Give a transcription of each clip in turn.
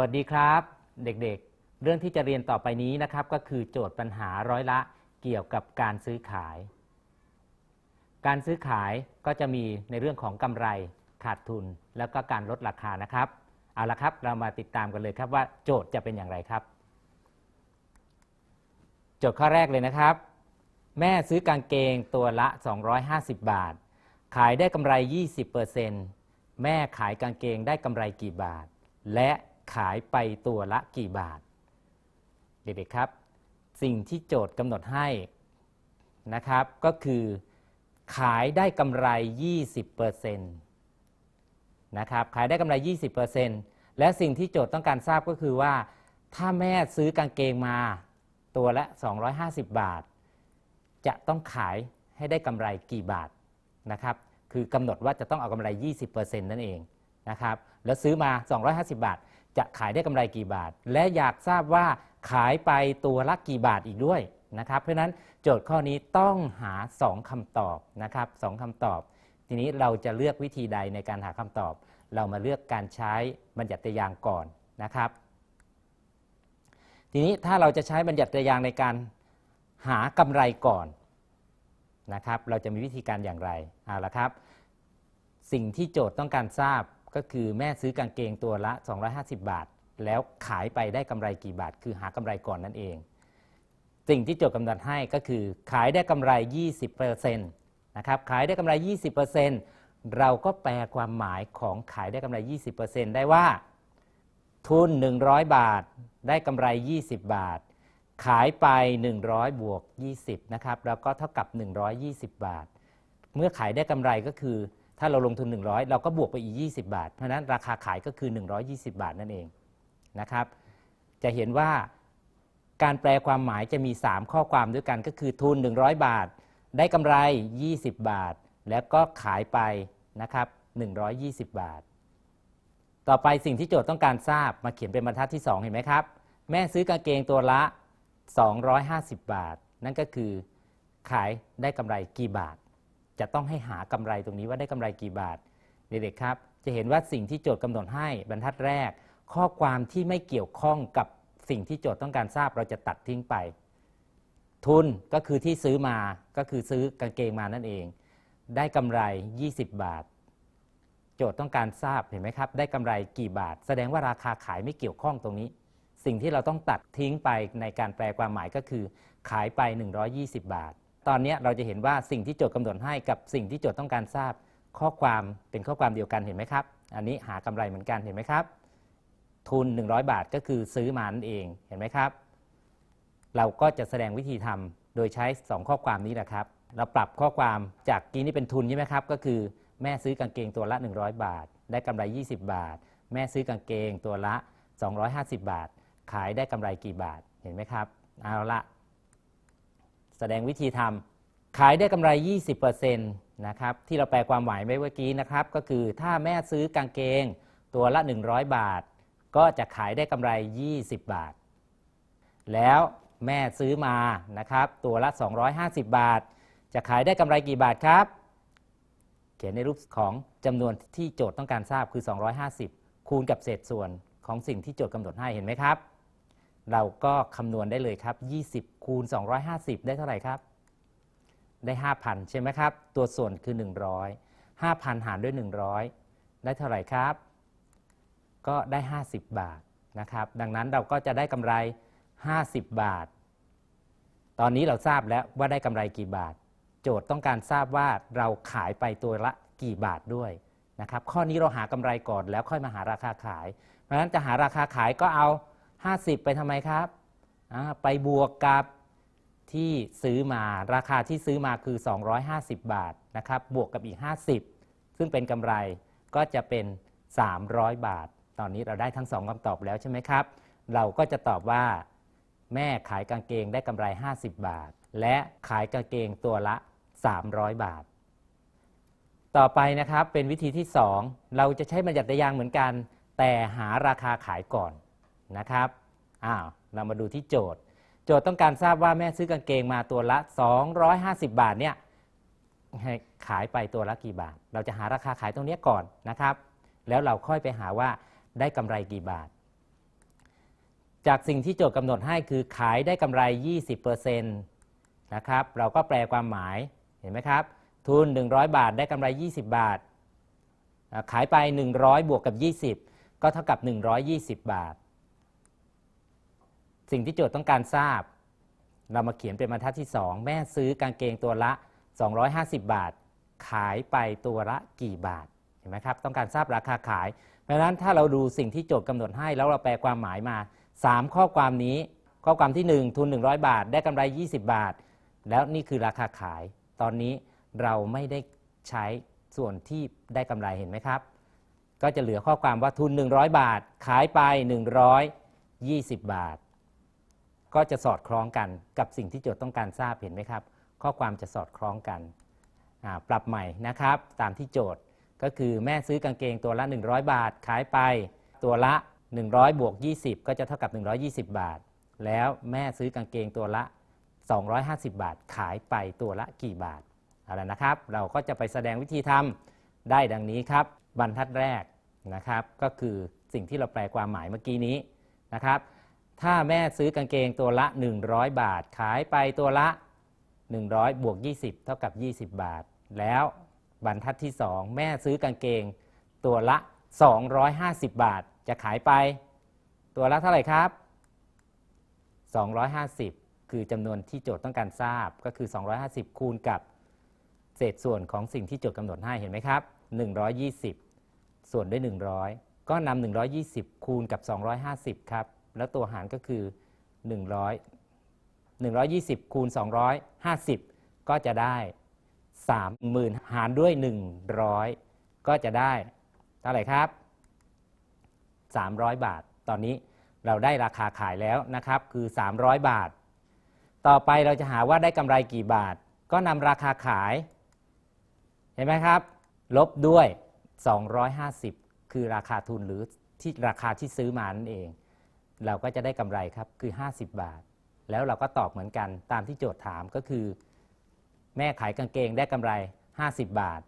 วัสดีครับเด็กๆ เรื่องที่จะเรียนต่อไปนี้นะครับ ก็คือโจทย์ปัญหาร้อยละเกี่ยวกับการซื้อขาย การซื้อขายก็จะมีในเรื่องของกำไรขาดทุน แล้วก็การลดราคานะครับ เอาละครับเรามาติดตามกันเลยครับว่าโจทย์จะเป็นอย่างไรครับ โจทย์ข้อแรกเลยนะครับ แม่ซื้อกางเกงตัวละ 250 บาท ขายได้กำไร 20%แม่ขายกางเกงได้กำไรกี่บาท และ ขายไปตัวละกี่บาท เด็กๆครับ สิ่งที่โจทย์กำหนดให้นะครับ ก็คือขายได้กำไร 20%นะครับ ขายได้กำไร 20%และสิ่งที่โจทย์ต้องการทราบก็คือว่า ถ้าแม่ซื้อกางเกงมาตัวละ 250 บาท จะต้องขายให้ได้กำไรกี่บาทนะครับ คือกำหนดว่าจะต้องเอากำไร 20%นั่นเองนะครับ แล้วซื้อมา 250 บาท จะขายได้กำไรกี่บาท และอยากทราบว่าขายไปตัวละกี่บาทอีกด้วยนะครับ เพราะฉะนั้นโจทย์ข้อนี้ต้องหา 2คำตอบนะครับสองคำตอบ ทีนี้เราจะเลือกวิธีใดในการหาคำตอบ เรามาเลือกการใช้บัญญัติยางก่อนนะครับ ทีนี้ถ้าเราจะใช้บัญญัติยางในการหากำไรก่อนนะครับ เราจะมีวิธีการอย่างไรเอาละครับ สิ่งที่โจทย์ต้องการทราบ ก็คือแม่ซื้อกางเกงตัวละ 250 บาท แล้วขายไปได้กำไรกี่บาท คือหากำไรก่อนนั่นเอง สิ่งที่โจทย์กำหนดให้ก็คือขายได้กำไร 20%นะครับขายได้กำไร 20%เราก็แปลความหมายของขายได้กำไร 20%ได้ว่า ทุน 100 บาท ได้กำไร 20 บาท ขายไป 100 บวก 20 นะครับ แล้วก็เท่ากับ 120 บาท เมื่อขายได้กำไรก็คือ ถ้าเราลงทุน 100 เราก็บวกไปอีก 20 บาท เพราะนั้นราคาขายก็คือ 120 บาทนั่นเองนะครับ จะเห็นว่าการแปลความหมายจะมี 3 ข้อความด้วยกันก็คือทุน 100 บาท ได้กำไร 20 บาท แล้วก็ขายไปนะครับ120 บาท ต่อไปสิ่งที่โจทย์ต้องการทราบมาเขียนเป็นบรรทัดที่ 2 เห็นไหมครับ แม่ซื้อกางเกงตัวละ 250 บาท นั่นก็คือขายได้กำไรกี่บาท จะต้องให้หากำไรตรงนี้ว่าได้กำไรกี่บาทเด็กๆครับ จะเห็นว่าสิ่งที่โจทย์กำหนดให้บรรทัดแรก ข้อความที่ไม่เกี่ยวข้องกับสิ่งที่โจทย์ต้องการทราบเราจะตัดทิ้งไป ทุนก็คือที่ซื้อมาก็คือซื้อกางเกงมานั่นเอง ได้กำไร 20 บาท โจทย์ต้องการทราบเห็นไหมครับ ได้กำไรกี่บาท แสดงว่าราคาขายไม่เกี่ยวข้องตรงนี้ สิ่งที่เราต้องตัดทิ้งไปในการแปลความหมายก็คือ ขายไป 120 บาท ตอนนี้เราจะเห็นว่าสิ่งที่โจทย์กำหนดให้กับสิ่งที่โจทย์ต้องการทราบข้อความเป็นข้อความเดียวกันเห็นไหมครับ อันนี้หากำไรเหมือนกันเห็นไหมครับ ทุน 100 บาทก็คือซื้อมานั่นเองเห็นไหมครับ เราก็จะแสดงวิธีทำโดยใช้ 2 ข้อความนี้แหละครับ เราปรับข้อความจากกี้นี่เป็นทุนใช่ไหมครับ ก็คือแม่ซื้อกางเกงตัวละ 100 บาท ได้กำไร 20 บาท แม่ซื้อกางเกงตัวละ 250 บาท ขายได้กำไรกี่บาทเห็นไหมครับเอาละ แสดงวิธีทำขายได้กำไร 20%นะครับที่เราแปลความหมายไว้เมื่อกี้นะครับ ก็คือถ้าแม่ซื้อกางเกงตัวละ 100 บาท ก็จะขายได้กำไร 20 บาท แล้วแม่ซื้อมานะครับตัวละ 250 บาท จะขายได้กำไรกี่บาทครับ เขียนในรูปของจำนวนที่โจทย์ต้องการทราบคือ 250 คูณกับเศษส่วนของสิ่งที่โจทย์กำหนดให้เห็นไหมครับ เราก็คำนวณได้เลยครับ 20 คูณ 250 ได้เท่าไหร่ครับ ได้ 5,000 ใช่ไหมครับ ตัวส่วนคือ 100 5,000 หารด้วย 100 ได้เท่าไหร่ครับ ก็ได้ 50 บาทนะครับ ดังนั้นเราก็จะได้กำไร 50 บาท ตอนนี้เราทราบแล้วว่าได้กำไรกี่บาท โจทย์ต้องการทราบว่าเราขายไปตัวละกี่บาทด้วยนะครับ ข้อนี้เราหากำไรก่อนแล้วค่อยมาหาราคาขาย เพราะฉะนั้นจะหาราคาขายก็เอา 50 ไปทำไมครับไปบวกกับที่ซื้อมาราคาที่ซื้อมาคือ 250 บาทนะครับบวกกับอีก 50 ซึ่งเป็นกำไรก็จะเป็น 300 บาท ตอนนี้เราได้ทั้ง 2คำตอบแล้วใช่ไหมครับ เราก็จะตอบว่า แม่ขายกางเกงได้กำไร 50 บาท และขายกางเกงตัวละ 300 บาท ต่อไปนะครับเป็นวิธีที่ 2 เราจะใช้บัญญัติยางเหมือนกัน แต่หาราคาขายก่อน นะครับอ้าวเรามาดูที่โจทย์ โจทย์ต้องการทราบว่าแม่ซื้อกางเกงมาตัวละ 250 บาทเนี่ยขายไปตัวละกี่บาท เราจะหาราคาขายตรงนี้ก่อนนะครับ แล้วเราค่อยไปหาว่าได้กำไรกี่บาท จากสิ่งที่โจทย์กำหนดให้คือขายได้กำไร 20%นะครับ เราก็แปลความหมายเห็นไหมครับ ทุน 100 บาทได้กำไร 20 บาทอ่าขายไป 100 บวกกับ 20 ก็เท่ากับ 120 บาท สิ่งที่โจทย์ต้องการทราบ เรามาเขียนเป็นบรรทัดที่ 2 แม่ซื้อกางเกงตัวละ 250 บาท ขายไปตัวละกี่บาทเห็นไหมครับต้องการทราบราคาขาย เพราะฉะนั้นถ้าเราดูสิ่งที่โจทย์กำหนดให้ แล้วเราแปลความหมายมา 3 ข้อความนี้ ข้อความที่ 1 ทุน 100 บาท ได้กำไร 20 บาท แล้วนี่คือราคาขาย ตอนนี้เราไม่ได้ใช้ส่วนที่ได้กำไรเห็นไหมครับ ก็จะเหลือข้อความว่าทุน 100 บาท ขายไป 120 บาท ก็จะสอดคล้องกันกับสิ่งที่โจทย์ต้องการทราบเห็นไหมครับ ข้อความจะสอดคล้องกันปรับใหม่นะครับ ตามที่โจทย์ก็คือแม่ซื้อกางเกงตัวละ 100 บาท ขายไปตัวละ 100บวก20 ก็จะเท่ากับ 120 บาท แล้วแม่ซื้อกางเกงตัวละ 250 บาท ขายไปตัวละกี่บาทอาละนะครับ เราก็จะไปแสดงวิธีทำได้ดังนี้ครับ บรรทัดแรกนะครับ ก็คือสิ่งที่เราแปลความหมายเมื่อกี้นี้นะครับ ถ้าแม่ซื้อกางเกงตัวละ 100 บาท ขายไปตัวละ 100 บวก 20 เท่ากับ 20 บาท แล้วบรรทัดที่ 2 แม่ซื้อกางเกงตัวละ 250 บาท จะขายไป ตัวละเท่าไหร่ครับ 250 คือจำนวนที่โจทย์ต้องการทราบก็คือ 250 คูณกับเศษส่วนของสิ่งที่โจทย์กำหนดให้เห็นไหมครับ 120 ส่วนด้วย 100 ก็นำ120 คูณกับ 250 ครับ แล้วตัวหารก็คือ 100 120 คูณ 250 ก็จะได้ 30,000 หารด้วย 100 ก็จะได้เท่าไหร่ครับ 300 บาท ตอนนี้เราได้ราคาขายแล้วนะครับ คือ 300 บาท ต่อไปเราจะหาว่าได้กำไรกี่บาท ก็นำราคาขาย เห็นไหมครับ ลบด้วย 250 คือราคาทุนหรือที่ราคาที่ซื้อมานั่นเอง เราก็จะได้กำไรครับคือ 50 บาท แล้วเราก็ตอบเหมือนกันตามที่โจทย์ถามก็คือ แม่ขายกางเกงได้กำไร 50 บาท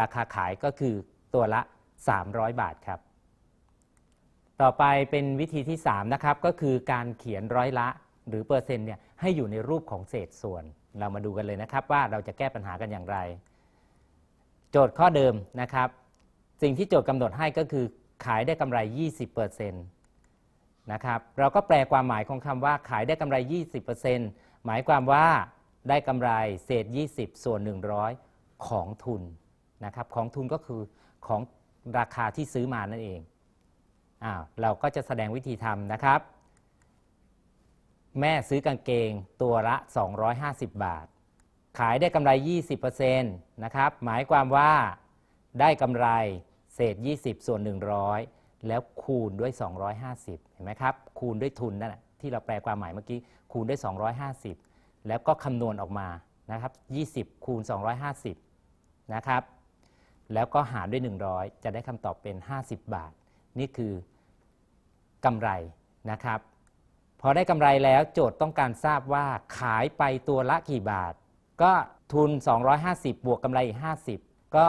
ราคาขายก็คือตัวละ 300 บาทครับ ต่อไปเป็นวิธีที่ 3 นะครับ ก็คือการเขียนร้อยละหรือเปอร์เซ็นต์เนี่ยให้อยู่ในรูปของเศษส่วน เรามาดูกันเลยนะครับว่าเราจะแก้ปัญหากันอย่างไร โจทย์ข้อเดิมนะครับ สิ่งที่โจทย์กำหนดให้ก็คือขายได้กำไร 20% นะครับเราก็แปลความหมายของคำว่าขายได้กำไร 20%หมายความว่าได้กำไรเศษ 20 ส่วน 100 ของทุนนะครับของทุนก็คือของราคาที่ซื้อมานั่นเองอ้าวเราก็จะแสดงวิธีทำนะครับ แม่ซื้อกางเกงตัวละ 250 บาท ขายได้กำไร 20%นะครับหมายความว่าได้กำไรเศษ 20 ส่วน 100 แล้วคูณด้วย 250 ห็นไหมครับคูณด้วยทุนนั่นแหละที่เราแปลความหมายเมื่อกี้คูณด้วย 250 แล้วก็คำนวณออกมานะครับ20 คูณ 250 นะครับ แล้วก็หารด้วย 100 จะได้คำตอบเป็น 50 บาท นี่คือกำไรนะครับ พอได้กำไรแล้วโจทย์ต้องการทราบว่าขายไปตัวละกี่บาท ก็ทุน 250 บวกกำไรอีก 50 ก็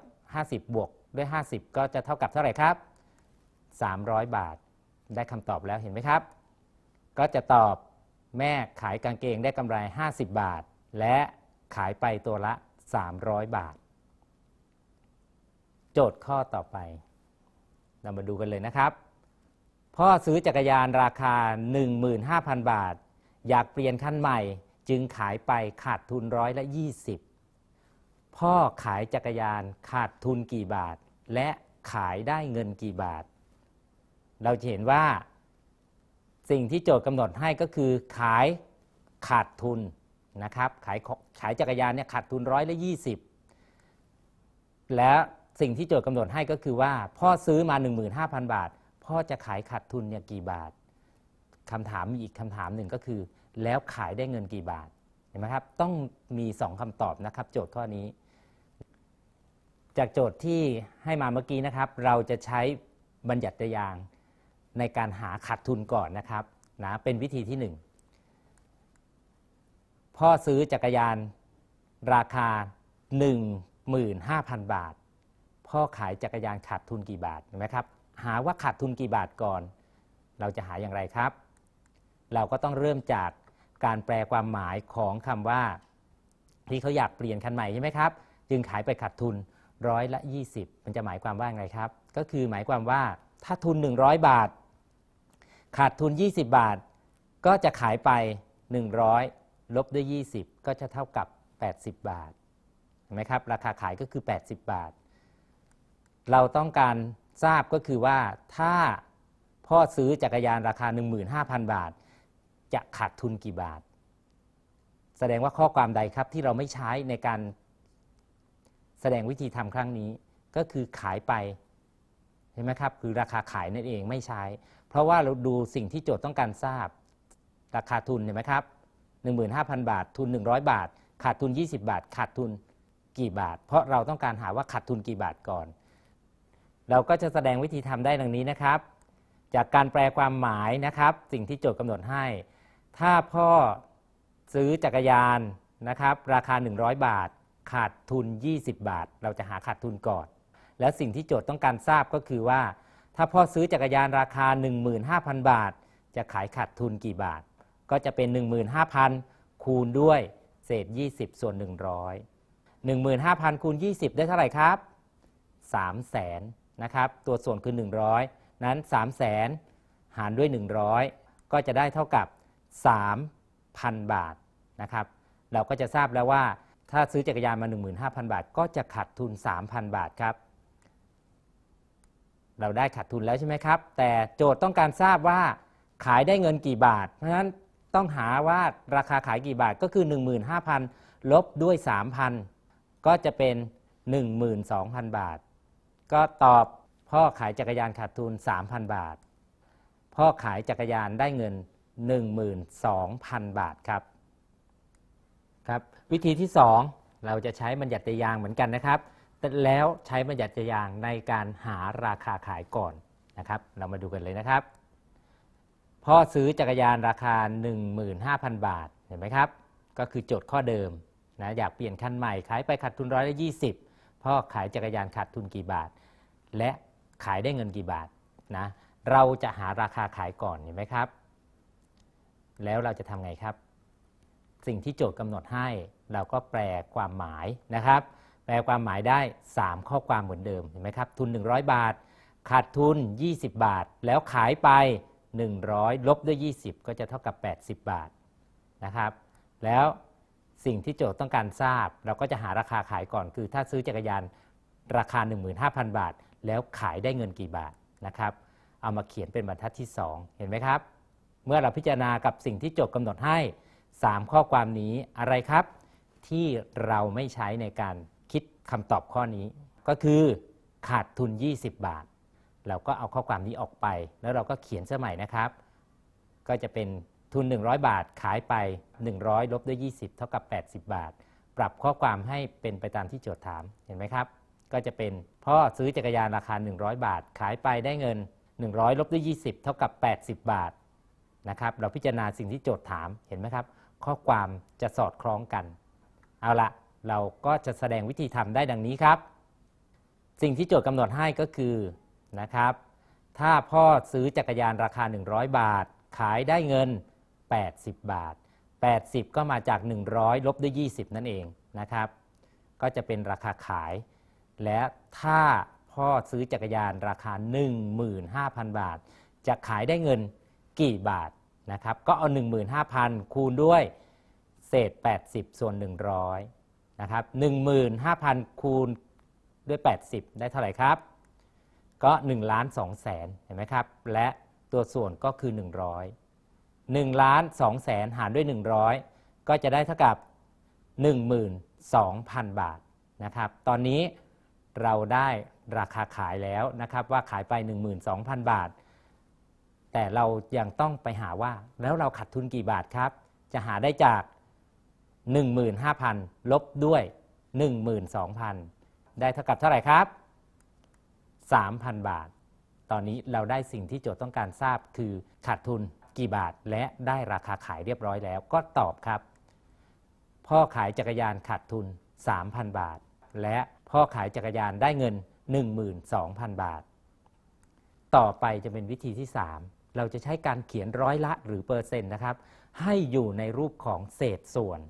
250 บวกด้วย 50 ก็จะเท่ากับเท่าไหร่ครับ 300 บาท ได้คำตอบแล้วเห็นไหมครับ ก็จะตอบแม่ขายกางเกงได้กำไร 50 บาท และขายไปตัวละ 300 บาท โจทย์ข้อต่อไป เรามาดูกันเลยนะครับ พ่อซื้อจักรยานราคา 15,000 บาท อยากเปลี่ยนคันใหม่จึงขายไปขาดทุนร้อยละ20 พ่อขายจักรยานขาดทุนกี่บาท และขายได้เงินกี่บาท เราจะเห็นว่าสิ่งที่โจทย์กำหนดให้ก็คือขายขาดทุนนะครับขายขายจักรยานเนี่ยขาดทุนร้อยละ20และสิ่งที่โจทย์กำหนดให้ก็คือว่าพ่อซื้อมา 15,000 บาท พ่อจะขายขาดทุนเนี่ยกี่บาทคำถามมีอีกคำถามหนึ่งก็คือ แล้วขายได้เงินกี่บาทเห็นไหมครับต้องมี 2คำตอบนะครับ โจทย์ข้อนี้ จากโจทย์ที่ให้มาเมื่อกี้นะครับ เราจะใช้บัญญัติยาง ในการหาขาดทุนก่อนนะครับนะเป็นวิธีที่ 1 พ่อซื้อจักรยานราคา 15,000 บาท พ่อขายจักรยานขาดทุนกี่บาทเห็นไหมครับหาว่าขาดทุนกี่บาทก่อน เราจะหาอย่างไรครับ เราก็ต้องเริ่มจากการแปลความหมายของคำว่า ที่เขาอยากเปลี่ยนคันใหม่ใช่ไหมครับ จึงขายไปขาดทุนร้อยละ 20 มันจะหมายความว่าไงครับ ก็คือหมายความว่าถ้าทุน 100 บาท ขาดทุน 20 บาท ก็จะขายไป 100 ลบด้วย 20 ก็จะเท่ากับ 80 บาทเห็นไหมครับ ราคาขายก็คือ 80 บาท เราต้องการทราบก็คือว่าถ้าพ่อซื้อจักรยานราคา 15,000 บาท จะขาดทุนกี่บาท แสดงว่าข้อความใดครับที่เราไม่ใช้ในการแสดงวิธีทำครั้งนี้ ก็คือขายไป เห็นไหมครับคือราคาขายนั่นเองไม่ใช้ เพราะว่าเราดูสิ่งที่โจทย์ต้องการทราบ ราคาทุนเห็นไหมครับ 15,000 บาท ทุน 100 บาท ขาดทุน 20 บาท ขาดทุนกี่บาท เพราะเราต้องการหาว่าขาดทุนกี่บาทก่อน เราก็จะแสดงวิธีทำได้ดังนี้นะครับ จากการแปลความหมายนะครับ สิ่งที่โจทย์กำหนดให้ ถ้าพ่อซื้อจักรยานนะครับ ราคา 100 บาท ขาดทุน 20 บาท เราจะหาขาดทุนก่อน และสิ่งที่โจทย์ต้องการทราบก็คือว่า ถ้าพ่อซื้อจักรยานราคา 15,000 บาท จะขายขาดทุนกี่บาท ก็จะเป็น 15,000 คูณด้วยเศษ 20 ส่วน 100 15,000คูณ20 ได้เท่าไหร่ครับ 3 0 0แสนนะครับ ตัวส่วนคือ 100 นั้น 3 0 0แสนหารด้วย 100 ก็จะได้เท่ากับ 3,000 บาทนะครับ เราก็จะทราบแล้วว่าถ้าซื้อจักรยานมา 15,000 บาท ก็จะขาดทุน 3,000 บาทครับ เราได้ขาดทุนแล้วใช่ไหมครับ แต่โจทย์ต้องการทราบว่าขายได้เงินกี่บาท เพราะฉะนั้นต้องหาว่าราคาขายกี่บาทก็คือ 15,000 ลบด้วย 3,000 ก็จะเป็น 12,000 บาท ก็ตอบพ่อขายจักรยานขาดทุน 3,000 บาท พ่อขายจักรยานได้เงิน 12,000 บาทครับครับ วิธีที่ 2 เราจะใช้บัญญัติยางเหมือนกันนะครับ แล้วใช้บัญญัติยางในการหาราคาขายก่อนนะครับ เรามาดูกันเลยนะครับพ่อซื้อจักรยานราคา 15,000 บาทเห็นไหมครับ ก็คือโจทย์ข้อเดิมนะอยากเปลี่ยนคันใหม่ขายไปขาดทุนร้อยละยี่สิบพ่อขายจักรยานขาดทุนกี่บาท และขายได้เงินกี่บาทนะเราจะหาราคาขายก่อนเห็นไหมครับ แล้วเราจะทำไงครับ สิ่งที่โจทย์กำหนดให้เราก็แปลความหมายนะครับ แปลความหมายได้ 3 ข้อความเหมือนเดิมเห็นไหมครับ ทุน 100 บาท ขาดทุน 20 บาท แล้วขายไป 100 ลบด้วย 20 ก็จะเท่ากับ 80 บาทนะครับ แล้วสิ่งที่โจทย์ต้องการทราบ เราก็จะหาราคาขายก่อน คือถ้าซื้อจักรยานราคา 15,000 บาท แล้วขายได้เงินกี่บาทนะครับ เอามาเขียนเป็นบรรทัดที่ 2 เห็นไหมครับ เมื่อเราพิจารณากับสิ่งที่โจทย์กำหนดให้ 3 ข้อความนี้อะไรครับ ที่เราไม่ใช้ในการ คำตอบข้อนี้ ก็คือขาดทุน 20 บาท เราก็เอาข้อความนี้ออกไป แล้วเราก็เขียนเสื้อใหม่นะครับ ก็จะเป็นทุน 100 บาทขายไป 100 ลบด้วย 20 เท่ากับ 80 บาท ปรับข้อความให้เป็นไปตามที่โจทย์ถามเห็นไหมครับ ก็จะเป็นพ่อซื้อจักรยานราคา 100 บาท ขายไปได้เงิน 100 ลบด้วย 20 เท่ากับ 80 บาทนะครับเราพิจารณาสิ่งที่โจทย์ถามเห็นไหมครับ ข้อความจะสอดคล้องกัน เอาละ เราก็จะแสดงวิธีทำได้ดังนี้ครับ สิ่งที่โจทย์กำหนดให้ก็คือนะครับ ถ้าพ่อซื้อจักรยานราคา 100 บาท ขายได้เงิน 80 บาท 80 ก็มาจาก 100 ลบด้วย 20 นั่นเองนะครับ ก็จะเป็นราคาขาย และถ้าพ่อซื้อจักรยานราคา 15,000 บาท จะขายได้เงินกี่บาทนะครับ ก็เอา 15,000 คูณด้วยเศษ 80 ส่วน 100 นะครับ15,000 คูณด้วย 80 ได้เท่าไหร่ครับ ก็1ล้าน2แสนเห็นไหมครับ และตัวส่วนก็คือ 100 1ล้าน2แสนหารด้วย 100 ก็จะได้เท่ากับ 12,000 บาทนะครับ ตอนนี้เราได้ราคาขายแล้วนะครับว่าขายไป 12,000 บาท แต่เรายังต้องไปหาว่าแล้วเราขาดทุนกี่บาทครับ จะหาได้จาก 15,000 ลบด้วย 12,000 ได้เท่ากับเท่าไหร่ครับ 3,000 บาท ตอนนี้เราได้สิ่งที่โจทย์ต้องการทราบคือขาดทุนกี่บาทและได้ราคาขายเรียบร้อยแล้วก็ตอบครับ พ่อขายจักรยานขาดทุน 3,000 บาท และพ่อขายจักรยานได้เงิน 12,000 บาท ต่อไปจะเป็นวิธีที่เราจะใช้การเขียนร้อยละหรือเปอร์เซ็นต์นะครับ ให้อยู่ในรูปของเศษส่วน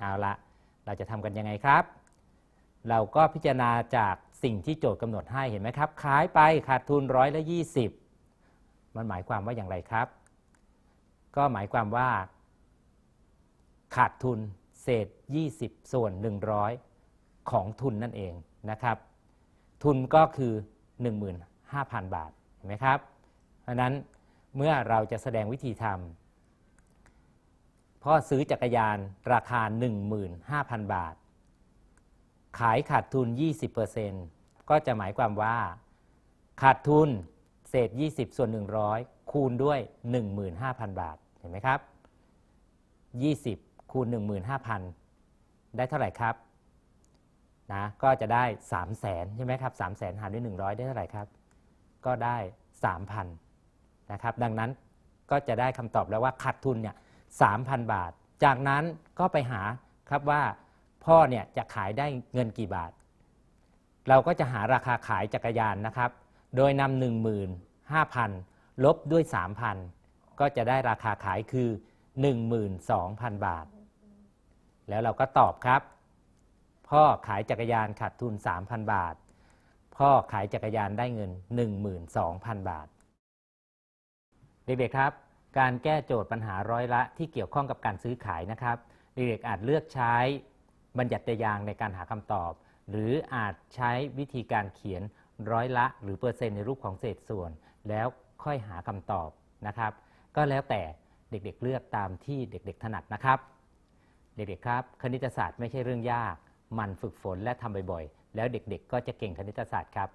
เอาละเราจะทำกันยังไงครับ เราก็พิจารณาจากสิ่งที่โจทย์กำหนดให้เห็นไหมครับ ขายไปขาดทุนร้อยละ20มันหมายความว่าอย่างไรครับ ก็หมายความว่า ขาดทุนเศษ 20 ส่วน 100 ของทุนนั่นเองนะครับ ทุนก็คือ 15,000 บาทเห็นไหมครับ เพราะนั้นเมื่อเราจะแสดงวิธีทำ พ่อซื้อจักรยานราคา 15,000 บาท ขายขาดทุน 20%ก็จะหมายความว่า ขาดทุนเศษ 20 ส่วน 100 คูณด้วย 15,000 บาท เห็นไหมครับ 20 คูณ 15,000 ได้เท่าไหร่ครับนะก็จะได้ 3 0 0แสนใช่ไหมครับ3 0 0แสนหารด้วย 100 ได้เท่าไหร่ครับ ก็ได้ 3,000นะครับ ดังนั้นก็จะได้คำตอบแล้วว่าขาดทุนเนี่ย 3,000 บาท จากนั้นก็ไปหาครับว่าพ่อเนี่ยจะขายได้เงินกี่บาท เราก็จะหาราคาขายจักรยานนะครับ โดยนำ15,000 ลบด้วย 3,000 ก็จะได้ราคาขายคือ 12,000 บาท แล้วเราก็ตอบครับ พ่อขายจักรยานขาดทุน 3,000 บาท พ่อขายจักรยานได้เงิน 12,000 บาท เด็กๆครับ การแก้โจทย์ปัญหาร้อยละที่เกี่ยวข้องกับการซื้อขายนะครับ เด็กๆอาจเลือกใช้บัญญัติยางในการหาคำตอบ หรืออาจใช้วิธีการเขียนร้อยละ หรือเปอร์เซ็นต์ในรูปของเศษส่วน แล้วค่อยหาคำตอบนะครับ ก็แล้วแต่เด็กๆเลือกตามที่เด็กๆถนัดนะครับ เด็กๆครับคณิตศาสตร์ไม่ใช่เรื่องยาก มันฝึกฝนและทำบ่อยๆ แล้วเด็กๆ ก็จะเก่งคณิตศาสตร์ครับ